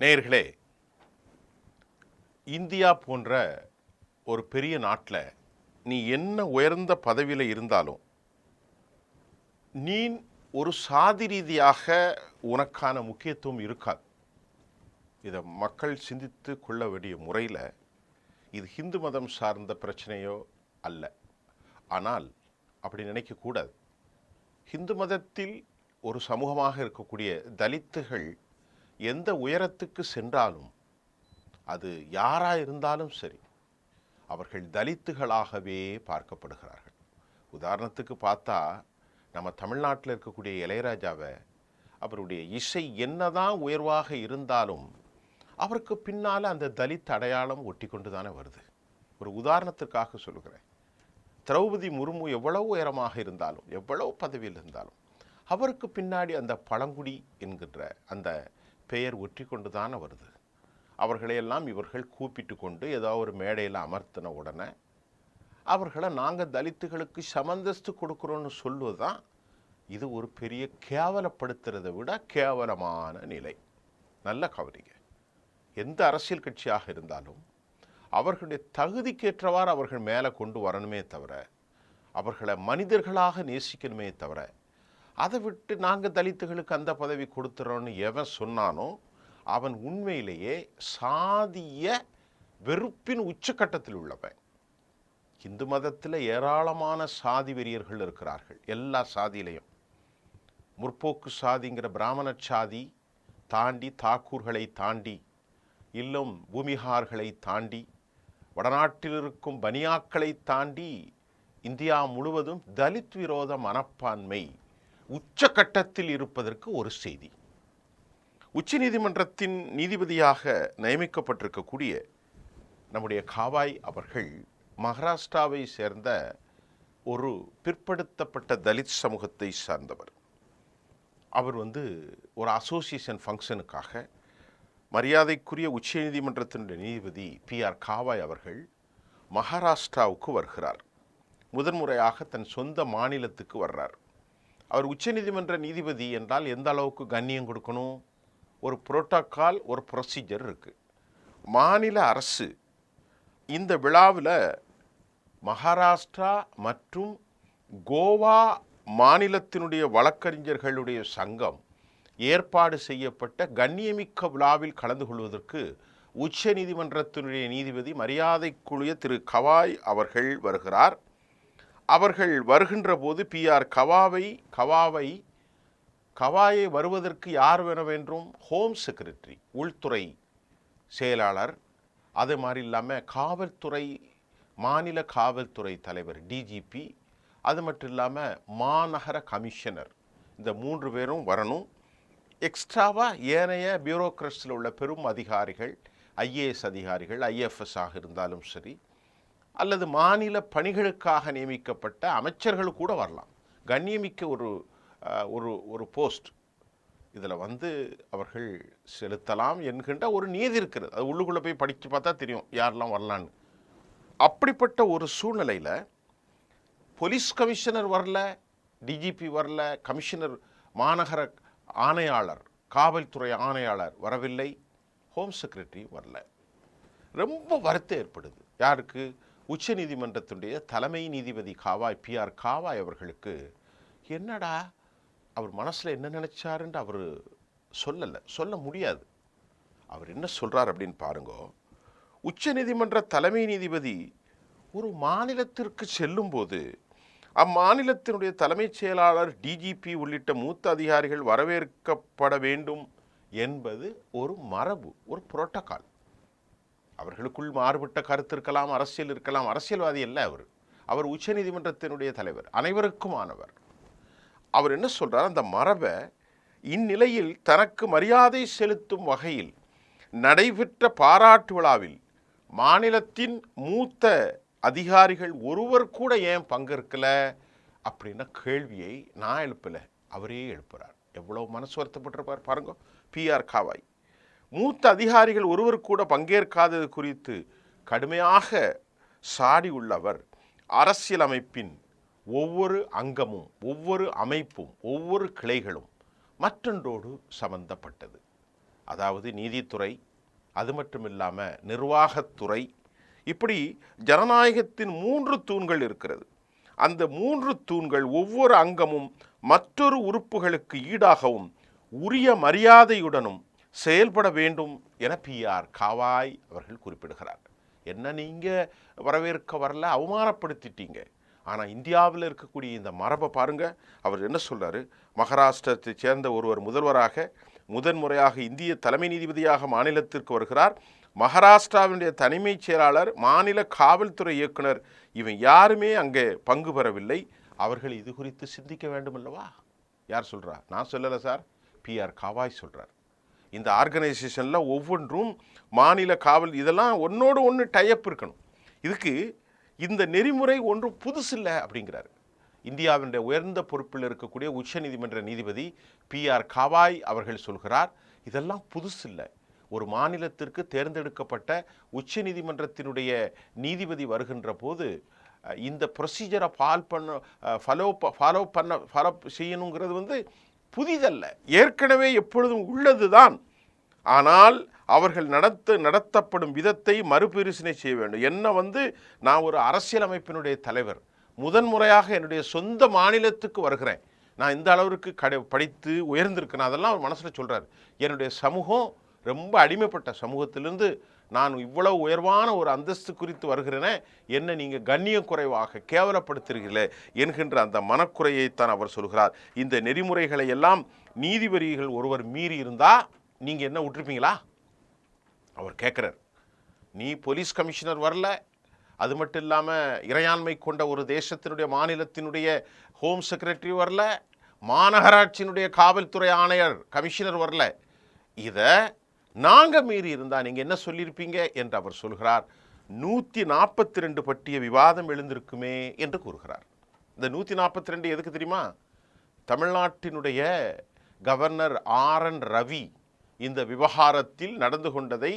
நேயர்களே இந்தியா போன்ற ஒரு பெரிய நாட்டில் நீ என்ன உயர்ந்த பதவியில் இருந்தாலும் நீ ஒரு சாதி ரீதியாக உனக்கான முக்கியத்துவம் இருக்காது. இதை மக்கள் சிந்தித்து கொள்ள வேண்டிய முறையில் இது ஹிந்து மதம் சார்ந்த பிரச்சனையோ அல்ல. ஆனால் அப்படி நினைக்கக்கூடாது ஹிந்து மதத்தில் ஒரு சமூகமாக இருக்கக்கூடிய தலித்துகள் எந்த உயரத்துக்கு சென்றாலும் அது யாராக இருந்தாலும் சரி அவர்கள் தலித்துகளாகவே பார்க்கப்படுகிறார்கள். உதாரணத்துக்கு பார்த்தா நம்ம தமிழ்நாட்டில் இருக்கக்கூடிய இளையராஜாவை அவருடைய இசை என்னதான் உயர்வாக இருந்தாலும் அவருக்கு பின்னால் அந்த தலித் அடையாளம் ஒட்டி கொண்டு தானே வருது. ஒரு உதாரணத்துக்காக சொல்லுகிறேன். திரௌபதி முர்மு எவ்வளவு உயரமாக இருந்தாலும் எவ்வளவு பதவியில் இருந்தாலும் அவருக்கு பின்னாடி அந்த பழங்குடி என்கின்ற அந்த பெயர் ஒற்றி கொண்டு தானே வருது. அவர்களையெல்லாம் இவர்கள் கூப்பிட்டு கொண்டு ஏதோ ஒரு மேடையில் அமர்த்தின உடனே அவர்களை நாங்கள் தலித்துகளுக்கு சமந்தஸ்து கொடுக்குறோன்னு சொல்லுவது தான் இது ஒரு பெரிய கேவலப்படுத்துறதை விட கேவலமான நிலை. நல்ல கவனிங்க. எந்த அரசியல் கட்சியாக இருந்தாலும் அவர்களுடைய தகுதிக்கேற்றவாறு அவர்கள் மேலே கொண்டு வரணுமே தவிர அவர்களை மனிதர்களாக நேசிக்கணுமே தவிர அதை விட்டு நாங்கள் தலித்துகளுக்கு அந்த பதவி கொடுத்துறோன்னு எவன் சொன்னானோ அவன் உண்மையிலேயே சாதிய வெறுப்பின் உச்சக்கட்டத்தில் உள்ளவன். இந்து மதத்தில் ஏராளமான சாதி வெறியர்கள் இருக்கிறார்கள் எல்லா சாதியிலையும். முற்போக்கு சாதிங்கிற பிராமண சாதி தாண்டி தாக்கூர்களை தாண்டி இல்லம் பூமிகார்களை தாண்டி வடநாட்டில் இருக்கும் பனியாக்களை தாண்டி இந்தியா முழுவதும் தலித் விரோத மனப்பான்மை உச்சகட்டத்தில் இருப்பதற்கு ஒரு செய்தி. உச்சநீதிமன்றத்தின் நீதிபதியாக நியமிக்கப்பட்டிருக்கக்கூடிய நம்முடைய காவாய் அவர்கள் மகாராஷ்டிராவை சேர்ந்த ஒரு பிற்படுத்தப்பட்ட தலித் சமூகத்தை சார்ந்தவர். அவர் வந்து ஒரு அசோசியேஷன் ஃபங்க்ஷனுக்காக மரியாதைக்குரிய உச்சநீதிமன்றத்தினுடைய நீதிபதி பி ஆர் காவாய் அவர்கள் மகாராஷ்டிராவுக்கு வருகிறார். முதன்முறையாக தன் சொந்த மாநிலத்துக்கு வர்றார். அவர் உச்சநீதிமன்ற நீதிபதி என்றால் எந்த அளவுக்கு கண்ணியம் கொடுக்கணும்? ஒரு புரோட்டோக்கால் ஒரு ப்ரொசீஜர் இருக்குது மாநில அரசு இந்த விழாவில் மகாராஷ்டிரா மற்றும் கோவா மாநிலத்தினுடைய வழக்கறிஞர்களுடைய சங்கம் ஏற்பாடு செய்யப்பட்ட கண்ணியமிக்க விழாவில் கலந்து கொள்வதற்கு உச்ச நீதிமன்றத்தினுடைய நீதிபதி மரியாதைக்குரிய திரு கவாய் அவர்கள் வருகிறார். அவர்கள் வருகின்ற போது பி ஆர் கவாவை கவாவை கவாயை வருவதற்கு யார் வேண வேண்டும் ஹோம் செக்ரட்டரி உள்துறை செயலாளர் அது மாதிரி இல்லாமல் காவல்துறை மாநில காவல்துறை தலைவர் டிஜிபி அது மட்டும் இல்லாமல் மாநகர கமிஷனர் இந்த மூன்று பேரும் வரணும். எக்ஸ்ட்ராவாக ஏனைய பியூரோக்ரட்ஸில் உள்ள பெரும் அதிகாரிகள் ஐஏஎஸ் அதிகாரிகள் ஐஎஃப்எஸ் ஆக இருந்தாலும் சரி அல்லது மாநில பணிகளுக்காக நியமிக்கப்பட்ட அமைச்சர்கள் கூட வரலாம். கண்ணியமிக்க ஒரு ஒரு ஒரு போஸ்ட். இதில் வந்து அவர்கள் செலுத்தலாம் என்கின்ற ஒரு நீதி இருக்கிறது. அது உள்ளுக்குள்ளே போய் படித்து பார்த்தா தெரியும் யாரெல்லாம் வரலான்னு. அப்படிப்பட்ட ஒரு சூழ்நிலையில் போலீஸ் கமிஷனர் வரல டிஜிபி வரல கமிஷனர் மாநகர ஆணையாளர் காவல்துறை ஆணையாளர் வரவில்லை ஹோம் செக்ரட்டரி வரல. ரொம்ப வருத்தம் ஏற்படுது. யாருக்கு? உச்ச நீதிமன்றத்தினுடைய தலைமை நீதிபதி காவாய் பி ஆர் காவாய் அவர்களுக்கு என்னடா அவர் மனசில் என்ன நினச்சாருன்ட்டு அவர் சொல்லலை சொல்ல முடியாது. அவர் என்ன சொல்கிறார் அப்படின்னு பாருங்க. உச்ச நீதிமன்ற தலைமை நீதிபதி ஒரு மாநிலத்திற்கு செல்லும்போது அம்மாநிலத்தினுடைய தலைமைச் செயலாளர் டிஜிபி உள்ளிட்ட மூத்த அதிகாரிகள் வரவேற்கப்பட வேண்டும் என்பது ஒரு மரபு ஒரு புரோட்டோகால். அவர்களுக்குள் மாறுபட்ட கருத்து இருக்கலாம் அரசியல் இருக்கலாம். அரசியல்வாதி அல்ல அவர். அவர் உச்சநீதிமன்றத்தினுடைய தலைவர் அனைவருக்குமானவர். அவர் என்ன சொல்கிறார் அந்த மரபை இந்நிலையில் தனக்கு மரியாதை செலுத்தும் வகையில் நடைபெற்ற பாராட்டு விழாவில் மாநிலத்தின் மூத்த அதிகாரிகள் ஒருவர் கூட ஏன் பங்கேற்கல அப்படின்ன கேள்வியை நான் எழுப்பலை. அவரே எழுப்புகிறார் எவ்வளோ மனசு வருத்தப்பட்டிருப்பார் பாருங்க. பிஆர் காவாய். மூத்த அதிகாரிகள் ஒருவர் கூட பங்கேற்காதது குறித்து கடுமையாக சாடியுள்ளவர் அரசியலமைப்பின் ஒவ்வொரு அங்கமும் ஒவ்வொரு அமைப்பும் ஒவ்வொரு கிளைகளும் மற்றொன்றோடு சம்பந்தப்பட்டது. அதாவது நீதித்துறை அது மட்டும் இல்லாமல் நிர்வாகத்துறை. இப்படி ஜனநாயகத்தின் மூன்று தூண்கள் இருக்கிறது. அந்த மூன்று தூண்கள் ஒவ்வொரு அங்கமும் மற்றொரு உறுப்புகளுக்கு ஈடாகவும் உரிய மரியாதையுடனும் செயல்பட வேண்டும் என பிஆர் காவாய் அவர்கள் குறிப்பிடுகிறார் என்ன நீங்கள் வரவேற்க வரல அவமானப்படுத்திட்டீங்க. ஆனால் இந்தியாவில் இருக்கக்கூடிய இந்த மரபை பாருங்கள் அவர் என்ன சொல்கிறார் மகாராஷ்டிரத்தை சேர்ந்த ஒருவர் முதல்வராக முதன்முறையாக இந்திய தலைமை நீதிபதியாக மாநிலத்திற்கு வருகிறார். மகாராஷ்டிராவினுடைய தலைமைச் செயலாளர் மாநில காவல்துறை இயக்குனர் இவன் யாருமே அங்கே பங்கு பெறவில்லை. அவர்கள் இது குறித்து சிந்திக்க வேண்டும் அல்லவா யார் சொல்கிறா நான் சொல்லலை சார். பிஆர் காவாய் சொல்கிறார் இந்த ஆர்கனைசேஷனில் ஒவ்வொன்றும் மாநில காவல் இதெல்லாம் ஒன்றோடு ஒன்று டைப் இருக்கணும். இதுக்கு இந்த நெறிமுறை ஒன்றும் புதுசில்லை அப்படிங்கிறாரு. இந்தியாவினுடைய உயர்ந்த பொறுப்பில் இருக்கக்கூடிய உச்சநீதிமன்ற நீதிபதி பிஆர் காவாய் அவர்கள் சொல்கிறார் இதெல்லாம் புதுசு இல்லை ஒரு மாநிலத்திற்கு தேர்ந்தெடுக்கப்பட்ட உச்சநீதிமன்றத்தினுடைய நீதிபதி வருகின்ற போது இந்த ப்ரொசீஜரை ஃபால் பண்ண ஃபாலோ ஃபாலோ பண்ண ஃபாலோ செய்யணுங்கிறது வந்து புதிதல்ல. ஏற்கனவே எப்பொழுதும் உள்ளதுதான். ஆனால் அவர்கள் நடத்த நடத்தப்படும் விதத்தை மறுபரிசீலனை செய்ய வேண்டும். என்ன வந்து நான் ஒரு அரசியலமைப்பினுடைய தலைவர். முதன்முறையாக என்னுடைய சொந்த மாநிலத்துக்கு வருகிறேன். நான் இந்த அளவிற்கு கடை படித்து உயர்ந்திருக்கேன். அதெல்லாம் அவர் மனசில் சொல்கிறார் என்னுடைய சமூகம் ரொம்ப அடிமைப்பட்ட சமூகத்திலிருந்து நான் இவ்வளவு உயர்வான ஒரு அந்தஸ்து குறித்து வருகிறேனே என்ன நீங்கள் கண்ணியம் குறைவாக கேவலப்படுத்துகிறீர்களே என்கின்ற அந்த மனக்குறையைத்தான் அவர் சொல்கிறார். இந்த நெறிமுறைகளை எல்லாம் நீதிபதிகள் ஒருவர் மீறி இருந்தால் நீங்கள் என்ன விட்டுருப்பீங்களா அவர் கேட்குறார். நீ போலீஸ் கமிஷனர் வரல. அது மட்டும் இல்லாமல் இறையாண்மை கொண்ட ஒரு தேசத்தினுடைய மாநிலத்தினுடைய ஹோம் செக்ரட்டரி வரல. மாநகராட்சியினுடைய காவல்துறை ஆணையர் கமிஷனர் வரல. இதை நாங்கள் மீறி இருந்தால் நீங்கள் என்ன சொல்லியிருப்பீங்க என்று அவர் சொல்கிறார். நூற்றி நாற்பத்தி ரெண்டு பற்றிய விவாதம் எழுந்திருக்குமே என்று கூறுகிறார். இந்த நூற்றி நாற்பத்தி ரெண்டு எதுக்கு தெரியுமா? தமிழ்நாட்டினுடைய கவர்னர் ஆர் என் ரவி இந்த விவகாரத்தில் நடந்து கொண்டதை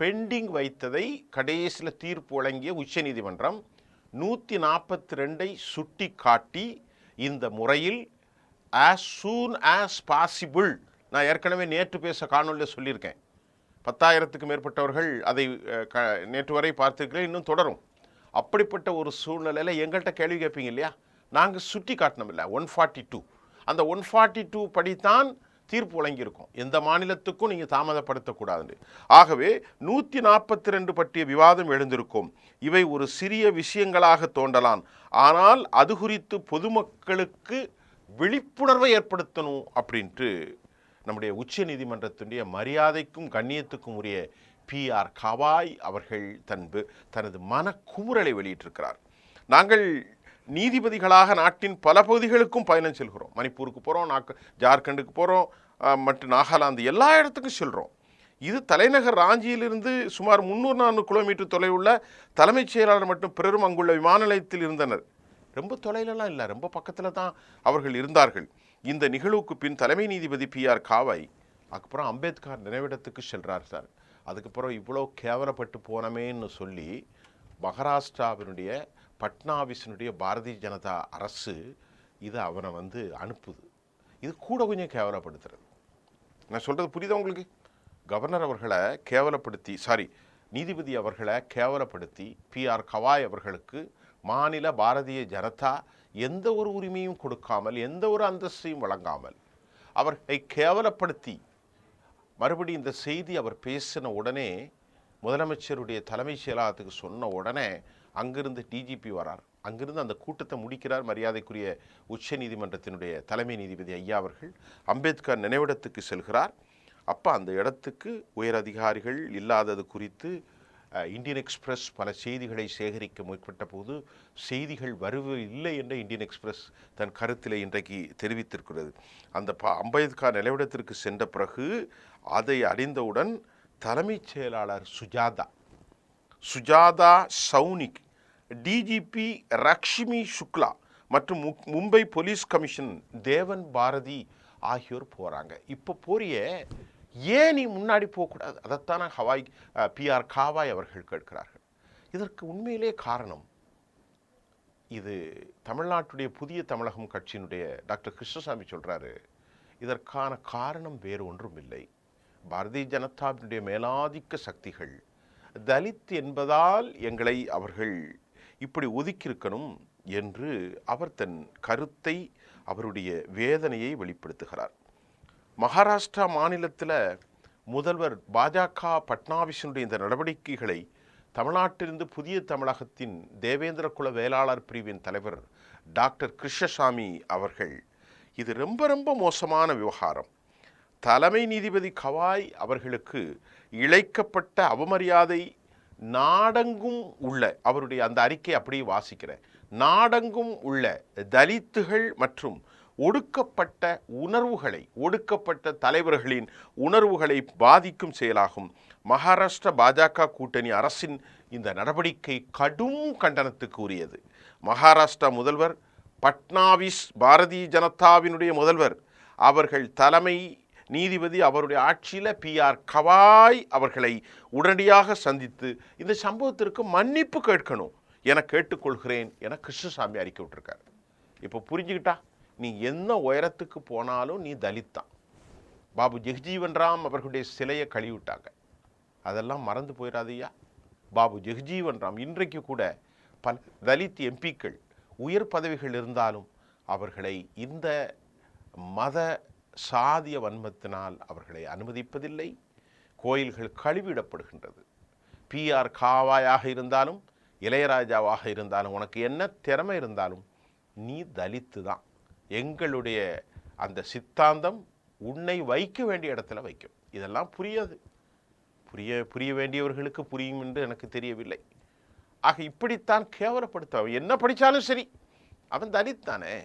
பெண்டிங் வைத்ததை கடைசியில் தீர்ப்பு வழங்கிய உச்சநீதிமன்றம் நூற்றி நாற்பத்தி ரெண்டை சுட்டி காட்டி இந்த முறையில் ஆஸ் சூன் ஆஸ் பாசிபிள் நான் ஏற்கனவே நேற்று பேச காணொலியில் சொல்லியிருக்கேன். பத்தாயிரத்துக்கு மேற்பட்டவர்கள் அதை க நேற்று வரை பார்த்துருக்கிறேன் இன்னும் தொடரும். அப்படிப்பட்ட ஒரு சூழ்நிலையில் எங்கள்கிட்ட கேள்வி கேட்பீங்க இல்லையா? நாங்கள் சுட்டி காட்டினோம் இல்லை ஒன் ஃபார்ட்டி டூ அந்த ஒன் ஃபார்ட்டி டூ படித்தான் தீர்ப்பு வழங்கியிருக்கோம். எந்த மாநிலத்துக்கும் நீங்கள் தாமதப்படுத்தக்கூடாதுன்னு. ஆகவே நூற்றி நாற்பத்தி ரெண்டு பற்றிய விவாதம் எழுந்திருக்கும். இவை ஒரு சிறிய விஷயங்களாக தோண்டலாம் ஆனால் அது குறித்து பொதுமக்களுக்கு விழிப்புணர்வை ஏற்படுத்தணும் அப்படின்ட்டு நம்முடைய உச்ச நீதிமன்றத்தினுடைய மரியாதைக்கும் கண்ணியத்துக்கும் உரிய பிஆர் கவாய் அவர்கள் தன்பு தனது மனக்குமுறலை வெளியிட்டிருக்கிறார். நாங்கள் நீதிபதிகளாக நாட்டின் பல பகுதிகளுக்கும் பயணம் செல்கிறோம். மணிப்பூருக்கு போகிறோம் நாக்கு ஜார்க்கண்டுக்கு போகிறோம் மற்றும் நாகாலாந்து எல்லா இடத்துக்கும் செல்கிறோம் இது தலைநகர் ராஞ்சியிலிருந்து சுமார் முந்நூறு நானூறு கிலோமீட்டர் தொலைவுள்ள தலைமைச் செயலாளர் மற்றும் பிறரும் அங்குள்ள விமான நிலையத்தில் இருந்தனர். ரொம்ப தொலைலலாம் இல்லை ரொம்ப பக்கத்தில் தான் அவர்கள் இருந்தார்கள். இந்த நிகழ்வுக்கு பின் தலைமை நீதிபதி பிஆர் காவாய் அதுக்கப்புறம் அம்பேத்கர் நினைவிடத்துக்கு செல்கிறார் சார். அதுக்கப்புறம் இவ்வளோ கேவலப்பட்டு போனமேன்னு சொல்லி மகாராஷ்டிராவினுடைய பட்னாவிஸினுடைய பாரதிய ஜனதா அரசு இதை அவனை வந்து அனுப்புது. இது கூட கொஞ்சம் கேவலப்படுத்துறது. நான் சொல்கிறது புரியுதா உங்களுக்கு? கவர்னர் அவர்களை கேவலப்படுத்தி சாரி நீதிபதி அவர்களை கேவலப்படுத்தி பிஆர் கவாய் அவர்களுக்கு மாநில பாரதிய ஜனதா எந்த ஒரு உரிமையும் கொடுக்காமல் எந்த ஒரு அந்தஸ்தையும் வழங்காமல் அவர்களை கேவலப்படுத்தி மறுபடி இந்த செய்தி அவர் பேசின உடனே முதலமைச்சருடைய தலைமைச் செயலாளத்துக்கு சொன்ன உடனே அங்கிருந்து டிஜிபி வரார். அங்கிருந்து அந்த கூட்டத்தை முடிக்கிறார் மரியாதைக்குரிய உச்ச நீதிமன்றத்தினுடைய தலைமை நீதிபதி ஐயா அவர்கள். அம்பேத்கர் நினைவிடத்துக்கு செல்கிறார். அப்போ அந்த இடத்துக்கு உயர் அதிகாரிகள் இல்லாதது குறித்து இந்தியன் எக்ஸ்பிரஸ் பல செய்திகளை சேகரிக்க முற்பட்ட போது செய்திகள் வருவதில்லை என்று இந்தியன் எக்ஸ்பிரஸ் தன் கருத்தில் இன்றைக்கு தெரிவித்திருக்கிறது. அந்த ப அம்பேத்கர் நிலைவிடத்திற்கு சென்ற பிறகு அதை அறிந்தவுடன் தலைமைச் செயலாளர் சுஜாதா சுஜாதா சவுனிக் டிஜிபி ரக்ஷ்மி சுக்லா மற்றும் மு- மும்பை போலீஸ் கமிஷன் தேவன் பாரதி ஆகியோர் போகிறாங்க இப்போ போறிய ஏன் நீ முன்னாடி போகக்கூடாது? அதைத்தானே ஹவாய் பிஆர் காவாய் அவர்கள் கேட்கிறார்கள். இதற்கு உண்மையிலே காரணம் இது தமிழ்நாட்டுடைய புதிய தமிழகம் கட்சியினுடைய டாக்டர் கிருஷ்ணசாமி சொல்கிறாரு இதற்கான காரணம் வேறு ஒன்றும் இல்லை. பாரதிய ஜனதாவினுடைய மேலாதிக்க சக்திகள் தலித் என்பதால் எங்களை அவர்கள் இப்படி ஒதுக்கியிருக்கணும் என்று அவர் தன் கருத்தை அவருடைய வேதனையை வெளிப்படுத்துகிறார். மகாராஷ்டிரா மாநிலத்தில் முதல்வர் பாஜக பட்னாவிஷனுடைய இந்த நடவடிக்கைகளை தமிழ்நாட்டிலிருந்து புதிய தமிழகத்தின் தேவேந்திர குல வேளாளர் பிரிவின் தலைவர் டாக்டர் கிருஷ்ணசாமி அவர்கள். இது ரொம்ப ரொம்ப மோசமான விவகாரம். தலைமை நீதிபதி கவாய் அவர்களுக்கு இழைக்கப்பட்ட அவமரியாதை நாடெங்கும் உள்ள அவருடைய அந்த அறிக்கை அப்படியே வாசிக்கிறேன். நாடெங்கும் உள்ள தலித்துகள் மற்றும் ஒடுக்கப்பட்ட உணர்வுகளை ஒடுக்கப்பட்ட தலைவர்களின் உணர்வுகளை பாதிக்கும் செயலாகும். மகாராஷ்டிரா பாஜக கூட்டணி அரசின் இந்த நடவடிக்கை கடும் கண்டனத்துக்கு உரியது. மகாராஷ்டிரா முதல்வர் பட்னாவிஸ் பாரதிய ஜனதாவினுடைய முதல்வர். அவர்கள் தலைமை நீதிபதி அவருடைய ஆட்சியில் பி ஆர் கவாய் அவர்களை உடனடியாக சந்தித்து இந்த சம்பவத்திற்கு மன்னிப்பு கேட்கணும் என கேட்டுக்கொள்கிறேன் என கிருஷ்ணசாமி அறிக்கை விட்டுருக்காரு. இப்போ புரிஞ்சுக்கிட்டா? நீ என்ன உயரத்துக்கு போனாலும் நீ தலித்தான். பாபு ஜெகஜீவன் ராம் அவர்களுடைய சிலையை கழுவிட்டாங்க அதெல்லாம் மறந்து போயிடாதையா பாபு ஜெகஜீவன் ராம் இன்றைக்கு கூட பல தலித் எம்பிக்கள் உயர் பதவிகள் இருந்தாலும் அவர்களை இந்த மத சாதிய வன்மத்தினால் அவர்களை அனுமதிப்பதில்லை. கோயில்கள் கழுவிடப்படுகின்றது. பிஆர் காவாயாக இருந்தாலும் இளையராஜாவாக இருந்தாலும் உனக்கு என்ன திறமை இருந்தாலும் நீ தலித்து தான் எங்களுடைய அந்த சித்தாந்தம் உன்னை வைக்க வேண்டிய இடத்துல வைக்கும். இதெல்லாம் புரியாது. புரிய புரிய வேண்டியவர்களுக்கு புரியும் என்று எனக்கு தெரியவில்லை. ஆக இப்படித்தான் கேவலப்படுத்த அவன் என்ன படித்தாலும் சரி. அவன் தலித் தானே.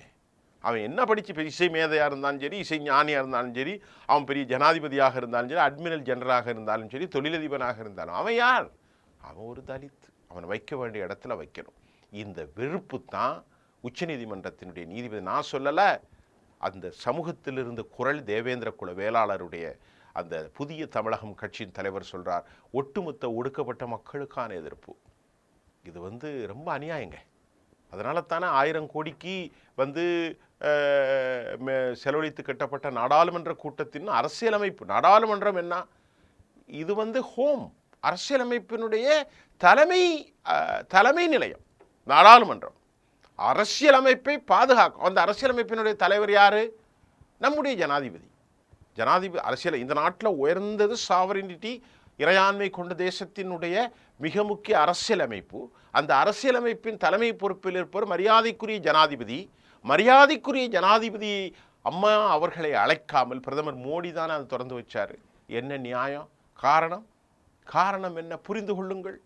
அவன் என்ன படித்து இசை மேதையாக இருந்தாலும் சரி இசை ஞானியாக இருந்தாலும் சரி அவன் பெரிய ஜனாதிபதியாக இருந்தாலும் சரி அட்மிரல் ஜெனரலாக இருந்தாலும் சரி தொழிலதிபனாக இருந்தாலும் அவன் யார்? அவன் ஒரு தலித். அவனை வைக்க வேண்டிய இடத்துல வைக்கணும். இந்த வெறுப்பு தான் உச்சநீதிமன்றத்தினுடைய நீதிபதி. நான் சொல்லலை அந்த சமூகத்தில் இருந்த குரல் தேவேந்திர குல வேளாளருடைய அந்த புதிய தமிழகம் கட்சியின் தலைவர் சொல்கிறார் ஒட்டுமொத்த ஒடுக்கப்பட்ட மக்களுக்கான எதிர்ப்பு. இது வந்து ரொம்ப அநியாயங்க. அதனால தானே ஆயிரம் கோடிக்கு வந்து செலவழித்து கட்டப்பட்ட நாடாளுமன்ற கூட்டத்தின் அரசியலமைப்பு. நாடாளுமன்றம் என்ன? இது வந்து ஹோம். அரசியலமைப்பினுடைய தலைமை தலைமை நிலையம். நாடாளுமன்றம். அரசியலமைப்பை பாதுகாக்கும். அந்த அரசியலமைப்பினுடைய தலைவர் யார்? நம்முடைய ஜனாதிபதி. ஜனாதிபதி அரசியல் இந்த நாட்டில் உயர்ந்தது சாவரினிட்டி இறையாண்மை கொண்ட தேசத்தினுடைய மிக முக்கிய அரசியலமைப்பு. அந்த அரசியலமைப்பின் தலைமை பொறுப்பில் இருப்பவர் மரியாதைக்குரிய ஜனாதிபதி. மரியாதைக்குரிய ஜனாதிபதி அம்மா அவர்களை அழைக்காமல் பிரதமர் மோடி தானே அதை திறந்து வச்சார். என்ன நியாயம்? காரணம்? காரணம் என்ன? புரிந்து கொள்ளுங்கள்.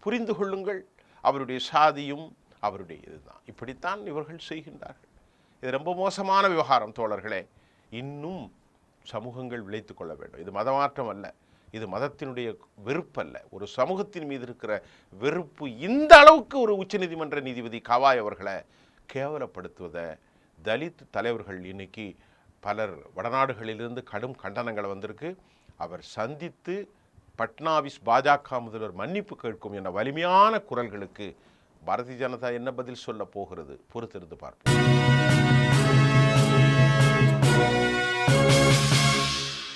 புரிந்து கொள்ளுங்கள். அவருடைய சாதியும் அவருடைய இதுதான். இப்படித்தான் இவர்கள் செய்கின்றார்கள். இது ரொம்ப மோசமான விவகாரம் தோழர்களே. இன்னும் சமூகங்கள் விளைத்து கொள்ள வேண்டும். இது மதமாற்றம் அல்ல. இது மதத்தினுடைய வெறுப்பல்ல. ஒரு சமூகத்தின் மீது இருக்கிற வெறுப்பு இந்த அளவுக்கு ஒரு உச்சநீதிமன்ற நீதிபதி கவாய் அவர்களை கேவலப்படுத்துவதை தலித் தலைவர்கள் இன்னைக்கு பலர் வடநாடுகளிலிருந்து கடும் கண்டனங்கள் வந்திருக்கு. அவர் சந்தித்து பட்னாவிஸ் பாஜக முதல்வர் மன்னிப்பு கேட்கும் என வலிமையான குரல்களுக்கு பாரதிய ஜனதா என்ன பதில் சொல்ல போகிறது? பொறுத்திருந்து பார்ப்போம்.